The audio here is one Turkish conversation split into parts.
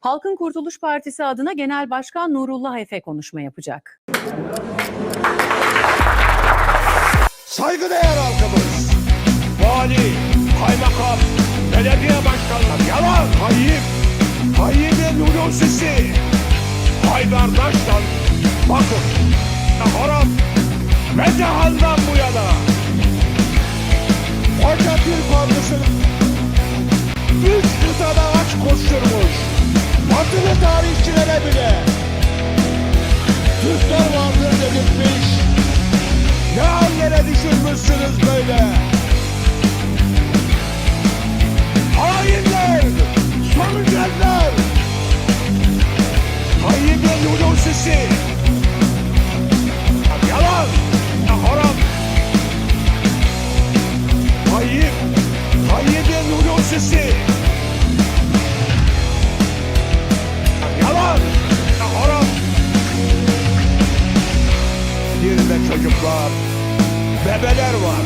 Halkın Kurtuluş Partisi adına Genel Başkan Nurullah Efe konuşma yapacak. Saygıdeğer halkımız. Vali, kaymakam, belediye başkanları yalan. Tayyip, Tayyip'in Nurul Sisi. Haydardaş'tan bakın. Haram, Metehan'dan bu yana. Koca Türk ordusunu üç kıtada aç koşturmuş. Batılı tarihçilere bile Türkler vardır dedirtmiş. Ne hallere düşürmüşsünüz böyle? Hainler, sonuçlar. Tayyip'in Nurul Sisi. Çocuklar, bebeler var.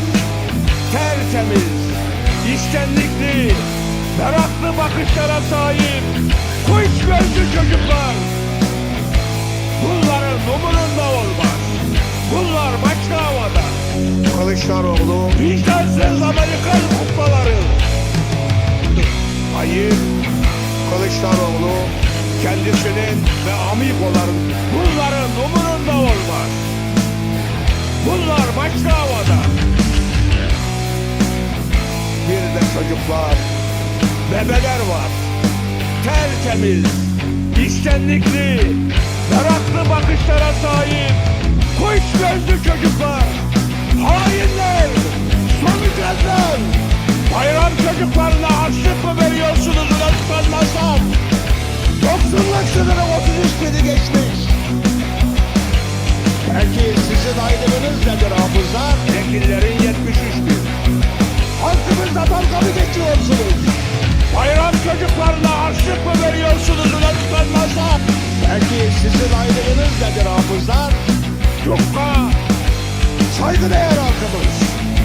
Tertemiz, içtenlikli, meraklı bakışlara sahip, kuş gözlü çocuklar. Bunların umurunda olmaz. Bunlar başka havada. Kılıçdaroğlu, Vicdansız Amerikan kuklaları. Tayyip, Kılıçdaroğlu, Kendisinin ve amigoların bunların umurunda olmaz. Bir de çocuklar, Bebeler var. Tertemiz, içtenlikli, meraklı bakışlara sahip, kuş gözlü çocuklar. Hainler, sonuçlar. Bayram çocuklarına harçlık mı veriyorsunuz ulan utanmazlar? yoksulluk sınırı 33 bini geçmiş. Peki sizin aydınınız nedir hafızlar? Sizin aydınınız nedir hafızlar? Yufka, Saygıdeğer halkımız.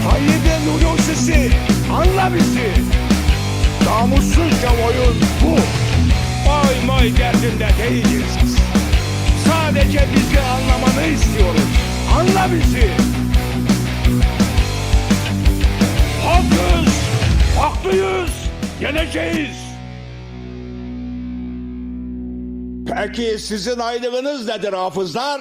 Tayyip'in Nurul Sisi, anla bizi. Namussuzca oyun bu. Oy moy derdinde değiliz. Sadece bizi anlamanı istiyoruz. Anla bizi. Halkız, haklıyız, yeneceğiz. Peki sizin aydınınız nedir hafızlar?